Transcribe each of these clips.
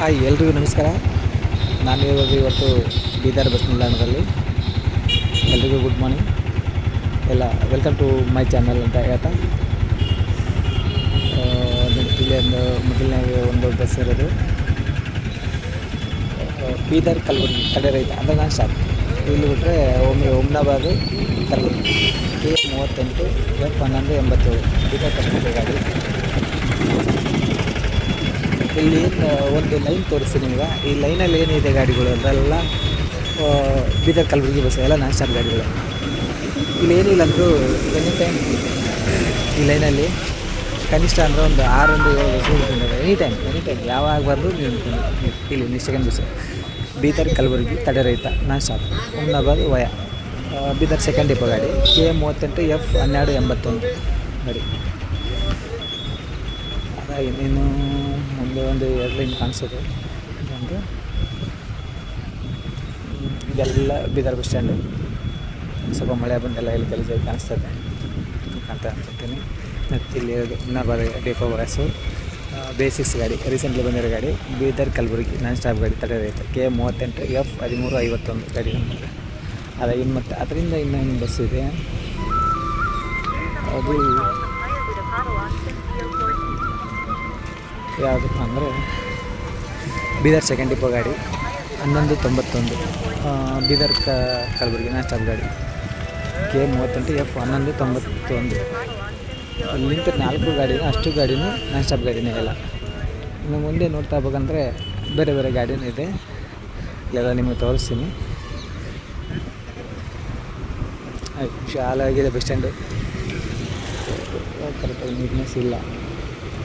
Hi, ಎಲ್ರಿಗೂ ನಮಸ್ಕಾರ. ನಾನು ಇವಾಗ ಇವತ್ತು ಬೀದರ್ ಬಸ್ ನಿಲ್ದಾಣದಲ್ಲಿ. ಎಲ್ರಿಗೂ ಗುಡ್ ಮಾರ್ನಿಂಗ್. ಎಲ್ಲ ವೆಲ್ಕಮ್ ಟು ಮೈ ಚಾನಲ್ ಅಂತ ಹೇಳ್ತಾ. ಇಲ್ಲಿ ಒಂದು ಮೊದಲನೇ ಒಂದು ಬಸ್ ಇರೋದು. ಬೀದರ್ ಕಲಬುರಗಿ, ಕಡೆ ರೈತ ಅಂದರೆ ನಾನು ಶಾಪ್ ಇಲ್ಲಿ ಬಿಟ್ಟರೆ ಒಮ್ಮೆ ಒಮ್ನಾಬಾದು ಕಲಬುರಗಿ ಕೆ ಮೂವತ್ತೆಂಟು ಎಫ್ ಹನ್ನೊಂದು ಎಂಬತ್ತೇಳು. ಬೀದರ್ ಕಸ್ಟಮರ್ ಗಾಡಿ ಇಲ್ಲಿ ಏನು ಒಂದು ಲೈನ್ ತೋರಿಸ್ತೀನಿ ನಿಮ್ಗೆ. ಈ ಲೈನಲ್ಲಿ ಏನಿದೆ ಗಾಡಿಗಳು ಅದೆಲ್ಲ ಬೀದರ್ ಕಲಬುರಗಿ ಬಸ್ ಎಲ್ಲ ನಾನ್ ಗಾಡಿಗಳು. ಇಲ್ಲಿ ಏನಿಲ್ಲ ಅಂದರೂ ಎನಿ ಟೈಮ್ ಈ ಲೈನಲ್ಲಿ ಕನಿಷ್ಠ ಅಂದರೆ ಒಂದು ಆರರಿಂದ ಏಳು bus any time any time ಯಾವಾಗ ನೀವು ಇಲ್ಲಿ next second bus Bidar Kalaburagi ತಡೆ ರೈತ ನಾನ್ ವಯ. ಬೀದರ್ ಸೆಕೆಂಡ್ ಡಿಪೋ ಗಾಡಿ. ಕೆ ಮೂವತ್ತೆಂಟು ಎಫ್ ಹನ್ನೆರಡು ಎಂಬತ್ತೊಂದು ಗಾಡಿ. ಅದಾಗಿ ಇನ್ನೇನು? ಮುಂದೆ ಒಂದು ಎರಡು ಲೈನ್ ಕಾಣಿಸೋದು. ಇದೊಂದು ಇದೆಲ್ಲ ಬೀದರ್ ಬಸ್ ಸ್ಟ್ಯಾಂಡು. ಸ್ವಲ್ಪ ಮಳೆ ಬಂದೆಲ್ಲ ಇಲ್ಲಿ ಗಲೀಜಾಗಿ ಕಾಣಿಸ್ತದೆ. ಕಾಣ್ತಾ ಅನ್ಕೊತೀನಿ ಮತ್ತು ಇಲ್ಲಿ ಇನ್ನೊಬ್ಬ ಡಿಪೋ ಬಸ್ಸು ಬೇಸಿಕ್ಸ್ ಗಾಡಿ ರೀಸೆಂಟ್ಲಿ ಬಂದಿರೋ ಗಾಡಿ, ಬೀದರ್ ಕಲಬುರಗಿ ನಾನ್ ಸ್ಟಾಪ್ ಗಾಡಿ ತಡೆ ರೈತ ಕೆ ಮೂವತ್ತೆಂಟು ಎಫ್ ಹದಿಮೂರು, ಐವತ್ತೊಂದು ಗಾಡಿ ನಂಬರ್ ಇನ್ನು ಮತ್ತು ಅದರಿಂದ ಇನ್ನೊಂದು ಬಸ್ ಇದೆ. ಅದು ಯಾವುದಪ್ಪ ಅಂದರೆ ಬೀದರ್ ಸೆಕೆಂಡ್ ಡಿಪೋ ಗಾಡಿ, ಹನ್ನೊಂದು ತೊಂಬತ್ತೊಂದು. ಬೀದರ್ ಕ, ಕಲಬುರ್ಗಿ ನಾನ್ ಸ್ಟಾಪ್ ಗಾಡಿ. ಕೆ ಮೂವತ್ತೆಂಟು ಎಫ್ ಹನ್ನೊಂದು ತೊಂಬತ್ತೊಂದು. ಅಲ್ಲಿ ನಿಂತ ನಾಲ್ಕು ಗಾಡಿನೂ ಅಷ್ಟು ಗಾಡಿನೂ ನಾನ್ ಸ್ಟಾಪ್ ಗಾಡಿನೇ ಇಲ್ಲ. ಇನ್ನು ಮುಂದೆ ನೋಡ್ತಾ ಹೋಗ್ಬೇಕಂದ್ರೆ ಬೇರೆ ಬೇರೆ ಗಾಡಿನೂ ಇದೆ. ಎಲ್ಲ ನಿಮಗೆ ತೋರಿಸ್ತೀನಿ. ಶಾಲಾಗಿದೆ ಬಸ್ ಸ್ಟ್ಯಾಂಡು. ಕರೆಕ್ಟಾಗಿ ನೀಟ್ನೆಸ್ ಇಲ್ಲ.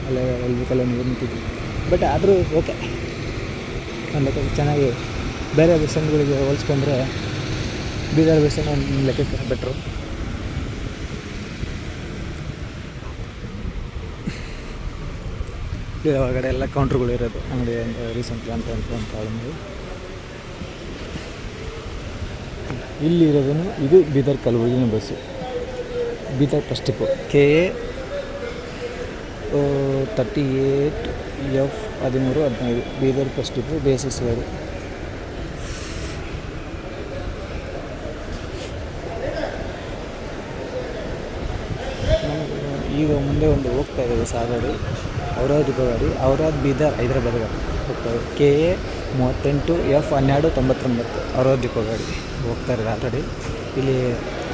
ಅಲ್ಲ ಎಲ್ಬೇಕಲ್ಲ ನೀರು ನಿಂತಿದ್ವಿ ಬಟ್ ಆದರೂ ಓಕೆ ಒಂದು ಲೆಕ್ಕ ಚೆನ್ನಾಗಿ ಬೇರೆ ಬಸ್ ಹೋಲಿಸ್ಕೊಂಡ್ರೆ ಬೀದರ್ ಬಸ್ ಒಂದು ಲೆಕ್ಕಕ್ಕೆ ಬೆಟ್ರು ಇಲ್ಲಿ ಒಳಗಡೆ ಎಲ್ಲ ಕೌಂಟ್ರುಗಳು ಇರೋದು. ಅಂಗಡಿ ಅಂತ ರೀಸೆಂಟ್ಲಿ ಅಂತ ಅಂತ. ಇಲ್ಲಿ ಇರೋದು ಇದು Bidar ಕಲಬುರಗಿನ bus. Bidar first K A thirty eight F ಹದಿಮೂರು ಹದಿನೈದು, ಬೀದರ್ ಫಸ್ಟ್ ಬೇಸಿಸ್ ಗಾಡಿ ಈಗ ಮುಂದೆ ಒಂದು ಹೋಗ್ತಾ ಇದೆ ಸಾಗಡಿ ಔರಾದ್ ಗಾಡಿ, ಔರಾದ್ ಬೀದರ್ ಹೈದರಾಬಾದ್ ಗಾಡಿ ಹೋಗ್ತಾ ಇದೆ. ಕೆ ಎ ಮೂವತ್ತೆಂಟು ಎಫ್ ಹನ್ನೆರಡು ತೊಂಬತ್ತೊಂಬತ್ತು ಔರಾದ್ ಡಿಪೋ ಗಾಡಿ ಹೋಗ್ತಾ ಇರೋದು ಆಲ್ರೆಡಿ. ಇಲ್ಲಿ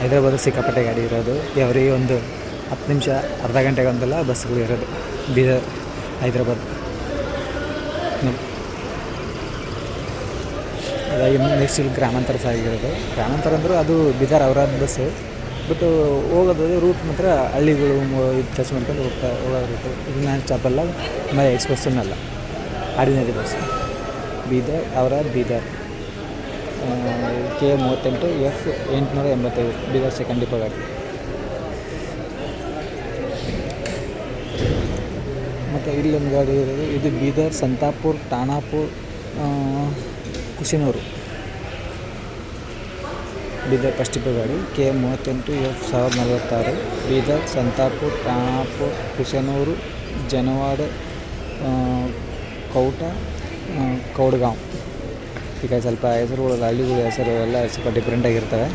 ಹೈದರಾಬಾದ್ ಸಿಕ್ಕಾಪಟ್ಟೆ ಗಾಡಿ ಇರೋದು. ಎವ್ರಿ ಒಂದು ಹತ್ತು ನಿಮಿಷ, ಅರ್ಧ ಗಂಟೆಗೆ ಒಂದಲ್ಲ ಬಸ್ಗಳು ಇರೋದು ಬೀದರ್, ಹೈದ್ರಾಬಾದ್. ಅದಾಗಿ ನೆಕ್ಸ್ಟ್ ಇಲ್ಲಿ ಗ್ರಾಮಾಂತರ ಆಗಿರೋದು ಗ್ರಾಮಾಂತರ ಅಂದ್ರೆ ಅದು ಬೀದರ್ ಅವ್ರಾದ ಬಸ್ಸು ಬಟ್ ಹೋಗೋದು ರೂಟ್ ಮಾತ್ರ ಹಳ್ಳಿಗಳು ಇದು ಟಚ್ ಮಾಡ್ಕೊಂಡು ಹೋಗ್ತಾ, ಹೋಗೋ ರೂಟು ಇದು ನಾನು ಸ್ಟಾಪಲ್ಲ ಮೈ ಎಕ್ಸ್ಪ್ರೆಸ್ಸನ್ನಲ್ಲ ಆರ್ಡಿನರಿ ಬಸ್ ಬೀದರ್ ಅವರ ಬೀದರ್. ಕೆ ಮೂವತ್ತೆಂಟು ಎಫ್ ಎಂಟುನೂರ ಎಂಬತ್ತೈದು, ಬೀದರ್ ಸೆಕೆಂಡ್ ಡಿಪೋ ಮತ್ತು ಇಲ್ಲೊಂದು ಗಾಡಿ ಇರೋದು ಇದು ಬೀದರ್, ಸಂತಾಪುರ್ ಠಾಣಾಪುರ್ ಕುಶಿನೂರು. ಬೀದರ್ ಡಿಪೋ ಗಾಡಿ. ಕೆ ಮೂವತ್ತೆಂಟು ಎಫ್ ಸಾವಿರದ ನಲವತ್ತಾರು. ಬೀದರ್, ಸಂತಾಪುರ್ ಠಾಣಾಪುರ್ ಕುಶನೂರು, ಜನವಾಡ ಕೌಟ ಕೌಡ್ಗಾಂವ್. ಈಗ ಸ್ವಲ್ಪ ಹೆಸರುಗಳು, ಹಳ್ಳಿಗಳ ಹೆಸರು ಎಲ್ಲ ಸ್ವಲ್ಪ ಡಿಫ್ರೆಂಟಾಗಿರ್ತವೆ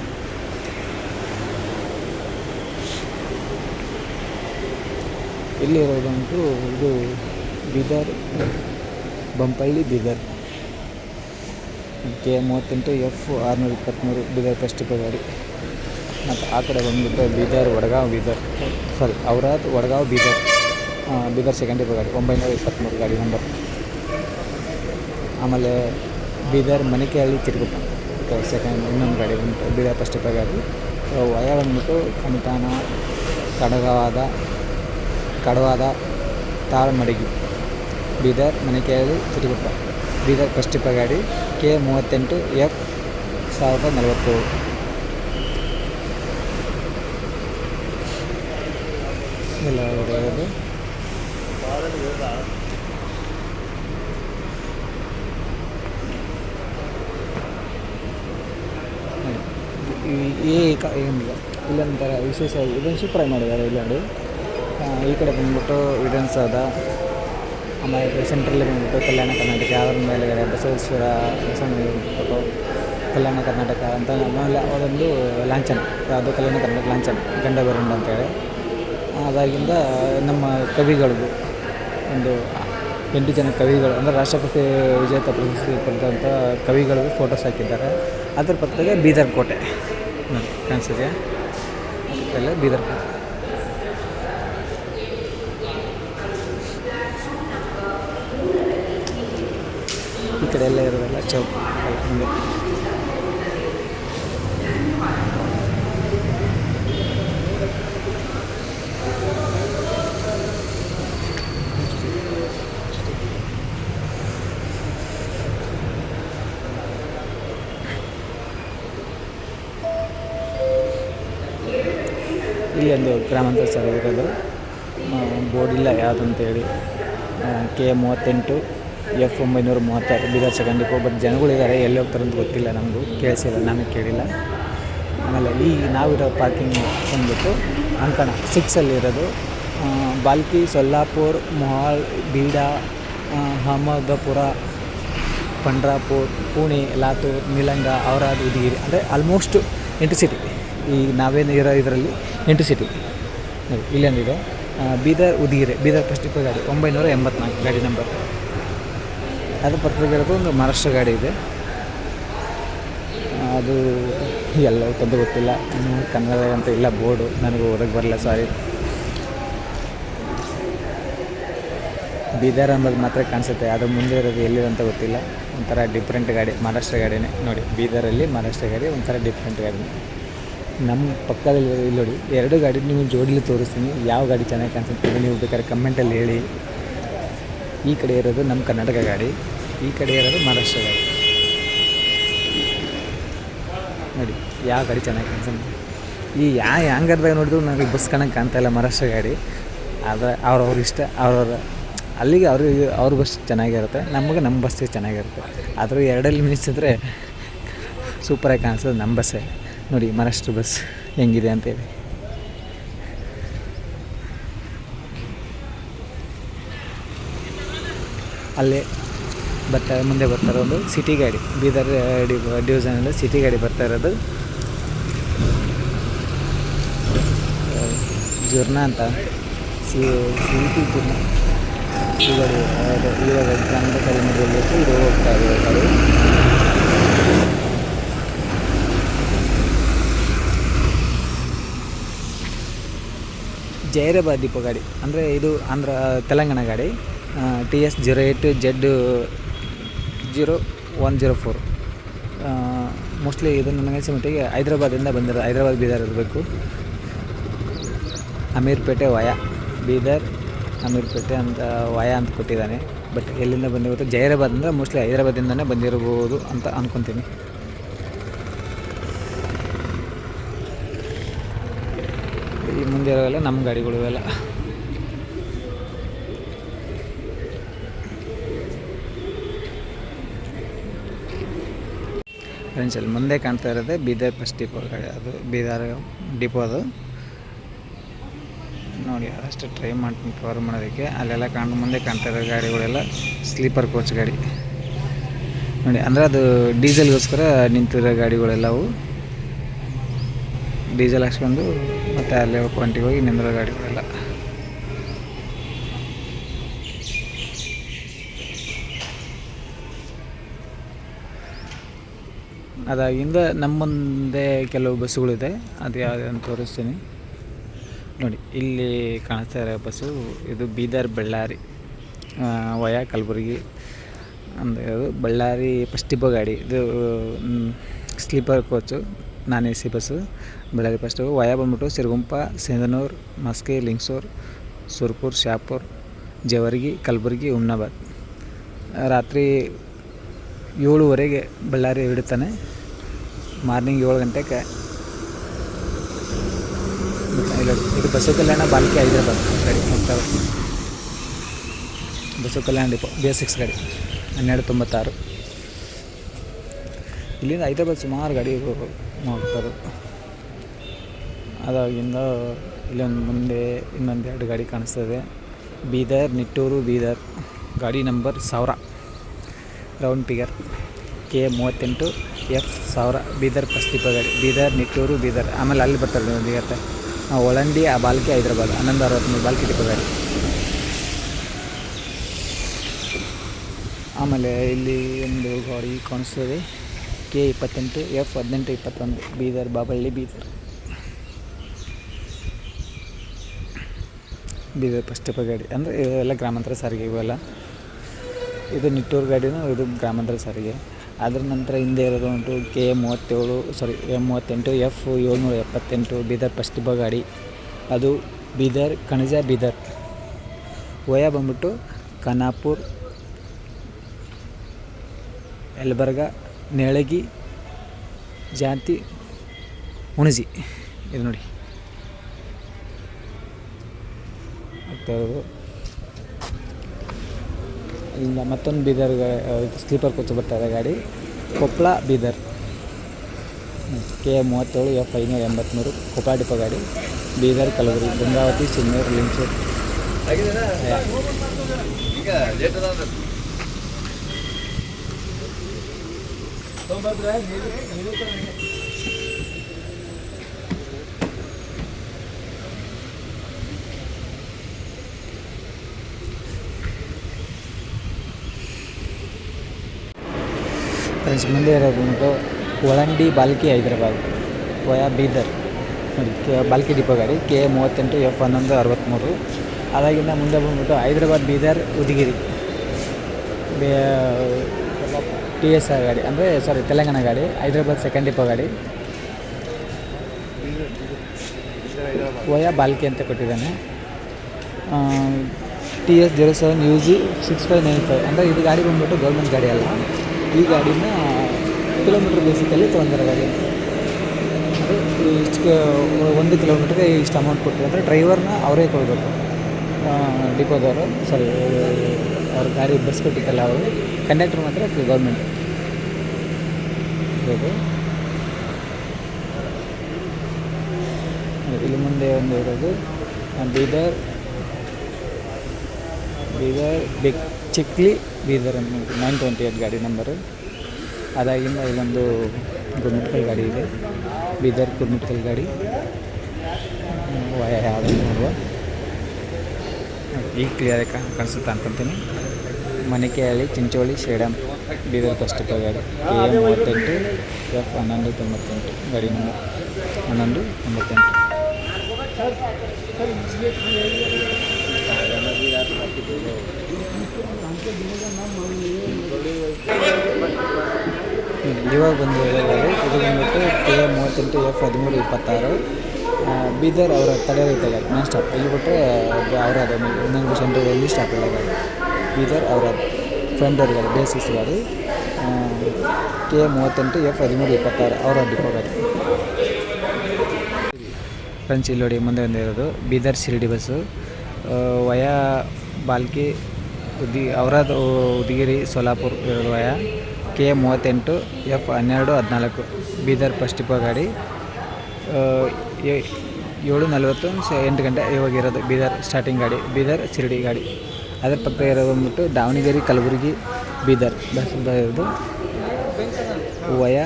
ಇಲ್ಲಿರೋದಂತೂ ಇದು ಬೀದರ್, ಬಂಪಳ್ಳಿ ಬೀದರ್. ಕೆ ಮೂವತ್ತೆಂಟು ಎಫ್ ಆರುನೂರ ಇಪ್ಪತ್ತ್ಮೂರು ಬೀದರ್ ಡಿಪೋ ಗಾಡಿ ಮತ್ತು ಆ ಕಡೆ ಬಂದುಬಿಟ್ಟು ಬೀದರ್, ವಡಗಾವ್ ಬೀದರ್. ಸಾರಿ ಔರಾದ್ ವಡಗಾವ್ ಬೀದರ್. ಬೀದರ್ ಸೆಕೆಂಡ್ ಗಾಡಿ ಒಂಬೈನೂರ ಇಪ್ಪತ್ತ್ಮೂರು ಗಾಡಿ ನಂಬರ್ ಆಮೇಲೆ ಬೀದರ್ ಮನಿಕೆಹಳ್ಳಿ ತಿರುಗುಪ್ಪ. ಸೆಕೆಂಡ್ ಇನ್ನೊಂದು ಗಾಡಿ ಬಂದ್ಬಿಟ್ಟು ಬೀದರ್ ಫಸ್ಟ್ ಗಾಡಿ ವಯ ಬಂದ್ಬಿಟ್ಟು ಕಮಿಟಾನ ಕಡಗವಾದ ಕಡವಾದ ತಾಳ್ಮಡಗಿ. ಬೀದರ್ ಮಣಿಕೆಹಳ್ಳಿ ತಿರುಗುಪ್ಪ. ಬೀದರ್ ಡಿಪೋ ಗಾಡಿ ಕೆ ಮೂವತ್ತೆಂಟು ಎಫ್ ಸಾವಿರದ ನಲವತ್ತೇಳು. ಎಲ್ಲ ಇರೋದು. ಈ ಏನಿಲ್ಲ. ಇಲ್ಲೊಂಥರ ವಿಶೇಷ ಇದನ್ನು ಸೂಪರಾಗಿ ಮಾಡಿದ್ದಾರೆ ಇಲ್ಲೊಂದು ಈ ಕಡೆ ಬಂದ್ಬಿಟ್ಟು ವಿಧಾನಸೌಧ, ಆಮೇಲೆ ಸೆಂಟ್ರಲ್ಲಿ ಬಂದ್ಬಿಟ್ಟು ಕಲ್ಯಾಣ ಕರ್ನಾಟಕ, ಅದರ ಮೇಲೆಗಡೆ ಬಸವೇಶ್ವರ ಸ್ವಾಮಿ ಫೋಟೋ ಕಲ್ಯಾಣ ಕರ್ನಾಟಕ ಅಂತ ಆಮೇಲೆ ಅದೊಂದು ಲಾಂಛನ ಅದು ಕಲ್ಯಾಣ ಕರ್ನಾಟಕ ಲಾಂಛನ ಗಂಡ ಬೇರುಂಡ ಅಂತೇಳಿ ಅದಾಗಿಂದ ನಮ್ಮ ಕವಿಗಳದ್ದು ಒಂದು ಎಂಟು ಜನ ಕವಿಗಳು, ಅಂದರೆ ರಾಷ್ಟ್ರಪತಿ ವಿಜೇತ ಪ್ರಶಸ್ತಿ ಪಡೆದಂಥ ಕವಿಗಳು ಫೋಟೋಸ್ ಹಾಕಿದ್ದಾರೆ. ಅದ್ರ ಪಕ್ಕದಾಗೆ ಬೀದರ್ ಕೋಟೆ ಕಾಣಿಸಿದೆ ಅದಕ್ಕೆಲ್ಲ ಬೀದರ್ ಕೋಟೆ ಈ ಕಡೆ ಎಲ್ಲ ಇರೋದೆಲ್ಲ ಚೌಕ್. ಹಂಗೆ ಒಂದು ಗ್ರಾಮಾಂತರ ಸರ್ ಇರೋದು. ಬೋರ್ಡ್ ಇಲ್ಲ ಯಾವುದಂತೇಳಿ ಕೆ ಮೂವತ್ತೆಂಟು ಎಫ್ ಒಂಬೈನೂರ ಮೂವತ್ತಾರು ಬೀದರ್ ಸೆಕೆಂಡ್ ಡಿಪೋ ಬಟ್ ಜನಗಳಿದ್ದಾರೆ, ಎಲ್ಲಿ ಹೋಗ್ತಾರೆ ಅಂತ ಗೊತ್ತಿಲ್ಲ ನಮಗೂ ಕೇಳಿಸಿಲ್ಲ ನಾನು ಕೇಳಿಲ್ಲ. ಆಮೇಲೆ ಈಗ ನಾವಿರೋ ಪಾರ್ಕಿಂಗ್ ಬಂದ್ಬಿಟ್ಟು ಅಂಕಣ ಸಿಕ್ಸಲ್ಲಿರೋದು ಬಾಲ್ಕಿ ಸೊಲ್ಲಾಪುರ್ ಮೊಹಾಲ್ ಬೀಡ ಅಹಮದಪುರ ಪಂಡ್ರಾಪುರ್ ಪುಣೆ ಲಾತೂರ್ ನಿಲಂಗ ಔರಾದ್ ಉದಗಿರಿ ಅಂದರೆ ಆಲ್ಮೋಸ್ಟ್ ಎಂಟು ಸಿಟಿ ಈ ನಾವೇನು ಇರೋ ಇದರಲ್ಲಿ ಎಂಟು ಸಿಟಿ ಇಲ್ಲೊಂದಿದೆ ಬೀದರ್ ಉದಿಗಿರಿ ಬೀದರ್ ಫಸ್ಟ್ ಗಾಡಿ. ಒಂಬೈನೂರ ಎಂಬತ್ನಾಲ್ಕು ಗಾಡಿ ನಂಬರ್ ಅದು ಪಕ್ಕದಾಗಿರೋದು ಒಂದು ಮಹಾರಾಷ್ಟ್ರ ಗಾಡಿ ಇದೆ. ಅದು ಎಲ್ಲ ತಂದು ಗೊತ್ತಿಲ್ಲ. ಕನ್ನಡದಾಗ ಕನ್ನಡ ಅಂತ ಇಲ್ಲ, ಬೋರ್ಡು ನನಗೂ ಓದಕ್ಕೆ ಬರಲ್ಲ ಸಾರಿ ಬೀದರ್ ಅನ್ನೋದು ಮಾತ್ರ ಕಾಣಿಸುತ್ತೆ. ಅದು ಮುಂದೆ ಇರೋದು ಎಲ್ಲಿದೆ ಅಂತ ಗೊತ್ತಿಲ್ಲ. ಒಂಥರ ಡಿಫ್ರೆಂಟ್ ಗಾಡಿ, ಮಹಾರಾಷ್ಟ್ರ ಗಾಡಿನೇ. ನೋಡಿ, ಬೀದರಲ್ಲಿ ಮಹಾರಾಷ್ಟ್ರ ಗಾಡಿ, ಒಂಥರ ಡಿಫ್ರೆಂಟ್ ಗಾಡಿ. ನಮ್ಮ ಪಕ್ಕದಲ್ಲಿ ಇಲ್ಲಿ ನೋಡಿ, ಎರಡು ಗಾಡಿ ನೀವು ಜೋಡಿಲಿ ತೋರಿಸ್ತೀನಿ. ಯಾವ ಗಾಡಿ ಚೆನ್ನಾಗಿ ಕಾಣಿಸುತ್ತೆ ನೀವು ಬೇಕಾದ್ರೆ ಕಮೆಂಟಲ್ಲಿ ಹೇಳಿ. ಈ ಕಡೆ ಇರೋದು ನಮ್ಮ ಕರ್ನಾಟಕ ಗಾಡಿ, ಈ ಕಡೆ ಇರೋದು ಮಹಾರಾಷ್ಟ್ರ ಗಾಡಿ. ನೋಡಿ, ಯಾವ ಗಾಡಿ ಚೆನ್ನಾಗಿ ಕಾಣಿಸುತ್ತೆ ಈ ಯಾವ ಹ್ಯಾಂಗರ್ದಾಗ ನೋಡಿದ್ರು ನನಗೆ ಬಸ್ ಕಣಕ್ಕೆ ಕಾಣ್ತಾ ಇಲ್ಲ ಮಹಾರಾಷ್ಟ್ರ ಗಾಡಿ. ಅದು ಅವ್ರವ್ರ ಇಷ್ಟ, ಅವ್ರವ್ರ ಅಲ್ಲಿಗೆ ಅವ್ರಿಗೆ ಅವ್ರ ಬಸ್ ಚೆನ್ನಾಗಿರುತ್ತೆ, ನಮಗೆ ನಮ್ಮ ಬಸ್ಸೇ ಚೆನ್ನಾಗಿರುತ್ತೆ. ಆದರೂ ಎರಡಲ್ಲಿ ಮಿನಿಸಿದ್ರೆ ಸೂಪರಾಗಿ ಕಾಣಿಸೋದು ನಮ್ಮ ಬಸ್ಸೇ. ನೋಡಿ, ಮಹಾರಾಷ್ಟ್ರ ಬಸ್ ಹೆಂಗಿದೆ ಅಂತೇಳಿ ಅಲ್ಲೇ ಬರ್ತಾ ಮುಂದೆ ಬರ್ತಾರೆ ಒಂದು ಸಿಟಿ ಗಾಡಿ. ಬೀದರ್ ಡಿ ಡಿವಿಷನಲ್ಲಿ ಸಿಟಿ ಗಾಡಿ ಬರ್ತಾ ಇರೋದು. ಜುರ್ನಾ ಅಂತ. ಸಿ ಸಿ ಟಿ ಜುರ್ನಾ ಅದು ಇವಾಗ ಕನ್ನಡ ನೋಡಬೇಕು ಇದು ಹೋಗ್ತಾ ಗಾಡಿ. ಜೈರಾಬಾದ್ ಡಿಪೋ ಗಾಡಿ. ಅಂದರೆ ಇದು ಆಂಧ್ರ, ತೆಲಂಗಾಣ ಗಾಡಿ. T S zero eight Z zero one zero four mostly ಇದು ನನಗೆ ಅನಿಸೋ ಮಟ್ಟಿಗೆ ಹೈದ್ರಾಬಾದಿಂದ ಬಂದಿರೋ ಹೈದ್ರಾಬಾದ್ ಬೀದರ್ ಇರಬೇಕು. ಅಮೀರ್ಪೇಟೆ ವಯ, ಬೀದರ್ ಅಮೀರ್ಪೇಟೆ ಅಂತ ವಯ ಅಂತ ಕೊಟ್ಟಿದ್ದಾನೆ. ಬಟ್ ಎಲ್ಲಿಂದ ಬಂದಿರುತ್ತೆ ಜೈರಾಬಾದ್ ಅಂದರೆ ಮೋಸ್ಟ್ಲಿ ಹೈದ್ರಾಬಾದಿಂದನೇ ಬಂದಿರಬಹುದು ಅಂತ ಅಂದ್ಕೊತೀನಿ ಈ ಮುಂದೆ ಇರೋವೆಲ್ಲ ನಮ್ಮ ಗಾಡಿಗಳು ಫ್ರೆಂಡ್ಸ್ ಮುಂದೆ ಕಾಣ್ತಾ ಇರೋದೇ ಬೀದರ್ ಬಸ್ ಡಿಪೋ ಗಾಡಿ ಅದು ಬೀದರ್ ಡಿಪೋ ಅದು. ನೋಡಿ ಅಷ್ಟು ಟ್ರೈ ಮಾಡ್ತೀನಿ ಕವರ್ ಮಾಡೋದಕ್ಕೆ. ಅಲ್ಲೆಲ್ಲ ಕಾಣ್ ಮುಂದೆ ಕಾಣ್ತಾ ಇರೋ ಗಾಡಿಗಳೆಲ್ಲ ಸ್ಲೀಪರ್ ಕೋಚ್ ಗಾಡಿ. ನೋಡಿ, ಅಂದರೆ ಅದು ಡೀಸೆಲ್ಗೋಸ್ಕರ ನಿಂತಿರೋ ಗಾಡಿಗಳೆಲ್ಲವು ಡೀಸೆಲ್ ಹಾಕ್ಸ್ಕೊಂಡು ಮತ್ತು ಅಲ್ಲೇ ಒಂಟಿಗೆ ಹೋಗಿ ನಿಂದಿರೋ ಗಾಡಿಗಳೆಲ್ಲ. ಅದಾಗಿಂದ ನಮ್ಮ ಮುಂದೆ ಕೆಲವು ಬಸ್ಸುಗಳಿದೆ. ಅದು ಯಾವುದೇ ಅಂತ ತೋರಿಸ್ತೀನಿ. ನೋಡಿ, ಇಲ್ಲಿ ಕಾಣಿಸ್ತಾ ಇರೋ ಬಸ್ಸು, ಇದು ಬೀದರ್ ಬಳ್ಳಾರಿ ವಯಾ ಕಲಬುರಗಿ ಅಂದರೆ ಬಳ್ಳಾರಿ ಫಸ್ಟ್ ಗಾಡಿ. ಇದು sleeper coach, non A C bus, Ballari first. Via ಬಂದ್ಬಿಟ್ಟು ಸಿರುಗುಂಪ, ಸಿಂಧನೂರು, ಮಸ್ಕಿ, ಲಿಂಗ್ಸೂರು, ಸುರ್ಪುರ್, ಶಾಪುರ್, ಜೇವರ್ಗಿ, ಕಲಬುರಗಿ ಹುಮ್ನಾಬಾದ್ ರಾತ್ರಿ ಏಳುವರೆಗೆ ಬಳ್ಳಾರಿ ಹಿಡಿತಾನೆ ಮಾರ್ನಿಂಗ್ ಏಳು ಗಂಟೆಗೆ. ಇದು ಬಸವ ಕಲ್ಯಾಣ ಬಾಲ್ಕಿ ಹೈದ್ರಾಬಾದ್, ಗಾಡಿ ಹೋಗ್ತಾವೆ Basava Kalyana depot B S six ಗಾಡಿ, ಹನ್ನೆರಡು ತೊಂಬತ್ತಾರು. ಇಲ್ಲಿಂದ ಹೈದ್ರಾಬಾದ್ ಸುಮಾರು ಗಾಡಿ ಹೋಗ್ತಾರೆ. ಅದಾಗಿಂದ ಇಲ್ಲೊಂದು ಮುಂದೆ ಇನ್ನೊಂದು ಎರಡು ಗಾಡಿ ಕಾಣಿಸ್ತದೆ. ಬೀದರ್, ನಿಟ್ಟೂರು, ಬೀದರ್. ಗಾಡಿ ನಂಬರ್ ಸಾವಿರ. Round figure. ಕೆ ಮೂವತ್ತೆಂಟು ಎಫ್ ಸಾವಿರ ಬೀದರ್ ಡಿಪೋ ಗಾಡಿ ಬೀದರ್, ನಿಟ್ಟೂರು, ಬೀದರ್. ಆಮೇಲೆ ಅಲ್ಲಿ ಬರ್ತಾರೆ ನೀವು ಇವತ್ತು ಒಳಂಡಿ, ಆ, ಬಾಲ್ಕಿ, ಹೈದ್ರಾಬಾದ್. ಹನ್ನೊಂದು ಅರವತ್ತ್ಮೂರು ಬಾಲ್ಕಿ ಟಿಪ್ಪ ಗಾಡಿ ಆಮೇಲೆ ಇಲ್ಲಿ ಒಂದು ಗಾಡಿ ಕಾಣಿಸ್ತದೆ. ಕೆ ಇಪ್ಪತ್ತೆಂಟು, ಎಫ್ ಹದಿನೆಂಟು, ಇಪ್ಪತ್ತೊಂದು. ಬೀದರ್, ಬಾಬಳ್ಳಿ, ಬೀದರ್. ಬೀದರ್ ಡಿಪೋ ಗಾಡಿ ಅಂದರೆ ಇವೆಲ್ಲ ಗ್ರಾಮಾಂತರ ಸಾರಿಗೆ ಇವೆಲ್ಲ. ಇದು ನಿಟ್ಟೂರು ಗಾಡಿನೂ, ಇದು ಗ್ರಾಮಾಂತರ ಸಾರಿಗೆ. ಅದ್ರ ನಂತರ ಹಿಂದೆ ಇರೋದು ಉಂಟು ಕೆ ಎ ಮೂವತ್ತೇಳು ಸಾರಿ ಎಂ ಮೂವತ್ತೆಂಟು, ಎಫ್ ಏಳ್ನೂರ ಎಪ್ಪತ್ತೆಂಟು, ಬೀದರ್ ಫಸ್ಟ್ ಗಾಡಿ ಅದು ಬೀದರ್ ಕಣಜ ಬೀದರ್. ವಯ ಬಂದ್ಬಿಟ್ಟು ಖಾನಾಪುರ್, ಯಲಬರ್ಗ, ನೆಳಗಿ, ಜಾತಿ ಹುಣಜಿ ಇದು ನೋಡಿ. ಇರೋದು. ಇಲ್ಲ ಮತ್ತೊಂದು ಬೀದರ್ ಸ್ಲೀಪರ್ ಕೋಚ್ ಬರ್ತಾ ಇದೆ ಗಾಡಿ. ಕೊಪ್ಪಳ ಬೀದರ್. ಕೆ ಮೂವತ್ತೇಳು ಎಫ್ ಐನೂರ ಎಂಬತ್ತ್ಮೂರು ಕೊಪ್ಪಳ ಡಿಪೋ ಗಾಡಿ. ಬೀದರ್, ಕಲಬುರಗಿ, ಗಂಗಾವತಿ ಸಿನ್ನೂರು ಲಿಂಚೂರು. ಈಗ ಫ್ರೆಂಡ್ಸ್ ಮುಂದೆ ಇರೋದು ಉಂಟು ಒಳಂಡಿ Balki Hyderabad, via Bidar. K, Balki depot ಗಾಡಿ, ಕೆ ಮೂವತ್ತೆಂಟು ಎಫ್ ಹನ್ನೊಂದು ಅರವತ್ತ್ಮೂರು ಅದಾಗಿಂದ ಮುಂದೆ ಬಂದ್ಬಿಟ್ಟು Hyderabad, Bidar Udgir T S R ಗಾಡಿ, ಅಂದರೆ ಸಾರಿ ತೆಲಂಗಾಣ ಗಾಡಿ, ಹೈದ್ರಾಬಾದ್ ಸೆಕೆಂಡ್ ಡಿಪೋ ಗಾಡಿ. ವಯಾ ಬಾಲ್ಕಿ ಅಂತ ಕೊಟ್ಟಿದ್ದಾನೆ. T S zero seven U G six five nine five. ಅಂದರೆ ಇದು ಗಾಡಿ ಬಂದ್ಬಿಟ್ಟು ಗೌರ್ಮೆಂಟ್ ಗಾಡಿ ಅಲ್ಲ. ಈ ಗಾಡಿನ ಕಿಲೋಮೀಟ್ರ್ ಬೇಸಿಕಲ್ಲಿ ತೊಗೊಂಡಿರೋ ಗಾಡಿ. ಅದು ಇಷ್ಟು ಒಂದು ಕಿಲೋಮೀಟ್ರಿಗೆ ಇಷ್ಟು ಅಮೌಂಟ್ ಕೊಟ್ಟು ಅಂದರೆ ಡ್ರೈವರ್ನ ಅವರೇ ಕೊಡಬೇಕು. ಡಿಪೋದವರು ಸಾರಿ ಅವ್ರ ಗಾಡಿ ಬಸ್ ಕೊಟ್ಟಿದ್ದಲ್ಲ ಅವರು. ಕಂಡಕ್ಟರ್ ಮಾತ್ರ ಗೌರ್ಮೆಂಟ್ ಇರೋದು. ಇಲ್ಲಿ ಮುಂದೆ ಒಂದು ಇರೋದು. Bidar Bidar big Chikli Bidar nine twenty eight ಗಾಡಿ ನಂಬರು. ಅದಾಗಿಂದ ಇಲ್ಲೊಂದು ಗುರ್ಮಿಟ್ಕಲ್ ಗಾಡಿ ಇದೆ. ಬೀದರ್ ಗುರ್ಮಿಟ್ಕಲ್ ಗಾಡಿ. ಯಾವುದು ನೋಡುವ. ಈಗ ಕ್ಲಿಯರ್ ಕಾಣಿಸುತ್ತೆ ಅನ್ಕೊತೀನಿ. ಮಣಿಕೆಹಳ್ಳಿ ಚಿಂಚೋಳಿ ಶ್ರೀಡಮ್ ಬೀದರ್ ಫಸ್ಟ್ ಗಾಡಿ. ಕೆ ಎ ಮೂವತ್ತೆಂಟು, ಎಫ್ ಹನ್ನೊಂದು ತೊಂಬತ್ತೆಂಟು, ಗಾಡಿ ನಂಬರ್ ಹನ್ನೊಂದು ತೊಂಬತ್ತೆಂಟು. ಇವಾಗ ಬಂದು ಹೇಳೋದು ಇದು ಬಂದ್ಬಿಟ್ಟು ಕೆ ಎ ಮೂವತ್ತೆಂಟು ಎಫ್ ಹದಿಮೂರು ಇಪ್ಪತ್ತಾರು. ಬೀದರ್ ಅವರ ತಡೆ ಗಾಡಿ ನಾನ್ ಸ್ಟಾಪ್ ಇಲ್ಲಿ ಬಿಟ್ಟರೆ ಅವರ ಇನ್ನೊಂದು ಸೆಂಟ್ರಲ್ಲಿ ಸ್ಟಾಪ್ ಇಲ್ಲ ಬೀದರ್ ಅವರ ಫ್ರೆಂಡ್ ಗಾಡಿ ಬೇಸಿಸ್ ಗಾಡಿ. ಕೆ ಎ ಮೂವತ್ತೆಂಟು ಎಫ್ ಹದಿಮೂರು ಇಪ್ಪತ್ತಾರು ಅವರ ಡಿಪೋ ಗಾಡಿ ಫ್ರೆಂಡ್ಸ್ ಇಲ್ಲಿ ನೋಡಿ ಮುಂದೆ ಒಂದು ಇರೋದು ಬೀದರ್ ಶಿರ್ಡಿ ಬಸ್ಸು. ವಯಾ ಬಾಲ್ಕಿ ಉದಿ ಅವರದು ಉದಗಿರಿ ಸೋಲಾಪುರ್ ವಯ, ಕೆ ಮೂವತ್ತೆಂಟು, ಎಫ್ ಹನ್ನೆರಡು, ಹದಿನಾಲ್ಕು, ಬೀದರ್ ಪಸ್ಟಿಪ ಗಾಡಿ. ಏಳು ನಲ್ವತ್ತು ಎಂಟು ಗಂಟೆ ಇವಾಗ ಇರೋದು ಬೀದರ್ ಸ್ಟಾರ್ಟಿಂಗ್ ಗಾಡಿ, ಬೀದರ್ ಶಿರ್ಡಿ ಗಾಡಿ. ಅದರ ಪಕ್ಕ ಇರೋದು ಬಂದ್ಬಿಟ್ಟು ದಾವಣಗೆರೆ, ಕಲಬುರಗಿ, ಬೀದರ್. ಇರೋದು ವಯ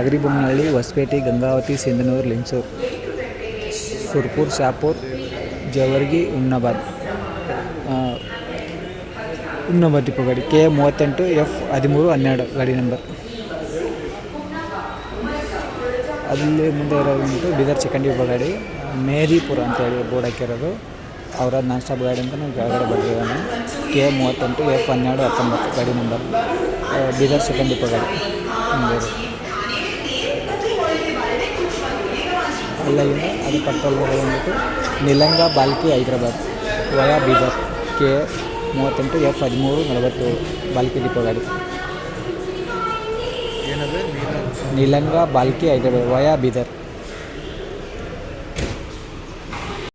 ಅಗ್ರಿಬೊಮ್ಮನಹಳ್ಳಿ ಹೊಸಪೇಟೆ, ಗಂಗಾವತಿ, ಸಿಂಧನೂರು, ಲಿಂಗಸೂರು, ಸುರ್ಪುರ್, ಶಾಪುರ್ ಜವರ್ಗಿ ಹುಮ್ನಾಬಾದ್ ಆ, ಹುಮ್ನಾಬಾದ್ ಡಿಪೋ ಗಾಡಿ ಕೆ ಮೂವತ್ತೆಂಟು ಎಫ್ ಹದಿಮೂರು ಹನ್ನೆರಡು ಗಾಡಿ ನಂಬರ್ ಅಲ್ಲಿ ಮುಂದೆ ಇರೋದು ಬಂದ್ಬಿಟ್ಟು ಬೀದರ್ ಚಿಕನ್ ಡಿಪೋ ಗಾಡಿ ಮೇದಿಪುರ ಅಂತೇಳಿ ಬೋರ್ಡ್ ಹಾಕಿರೋದು ಅವರ ನಾನ್ ಸ್ಟಾಪ್ ಗಾಡಿ ಅಂತಲೂ ಕೆಳಗಡೆ ಬರ್ತಿದ್ದಾನೆ ಕೆ ಮೂವತ್ತೆಂಟು ಎಫ್ ಹನ್ನೆರಡು ಹತ್ತೊಂಬತ್ತು ಗಾಡಿ ನಂಬರ್ ಆ, ಬೀದರ್ ಚಿಕನ್ ಡಿಪೋ ಗಾಡಿ ಮುಂದೆ ಇರೋದು. ಅಲ್ಲಿಂದ ಅದು ಪಕ್ಕದಲ್ಲಿ ಬಂದ್ಬಿಟ್ಟು ನಿಲಂಗ ಬಾಲ್ಕಿ ಹೈದ್ರಾಬಾದ್ ವಯಾ ಬೀದರ್ ಕೆ ಮೂವತ್ತೆಂಟು ಎಫ್ ಹದಿಮೂರು ನಲವತ್ತು ಬಾಲ್ಕಿ ಡಿಪೋ ಗಾಡಿ ಏನದು ನೀರು ನಿಲಂಗ ಬಾಲ್ಕಿ ಹೈದ್ರಾಬಾದ್ ವಯಾ ಬೀದರ್